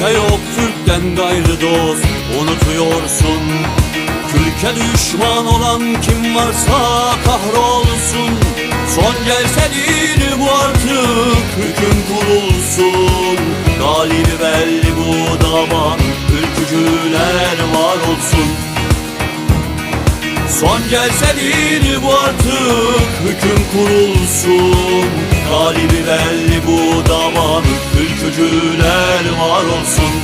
ülke yok Türk'ten gayrı dost unutuyorsun. Türkiye düşman olan kim varsa kahrolsun. Son gelse değil bu artık hüküm kurulsun. Galibi belli bu dava ülkücüler var olsun. Son gelse değil bu artık hüküm kurulsun. Galibi belli var olsun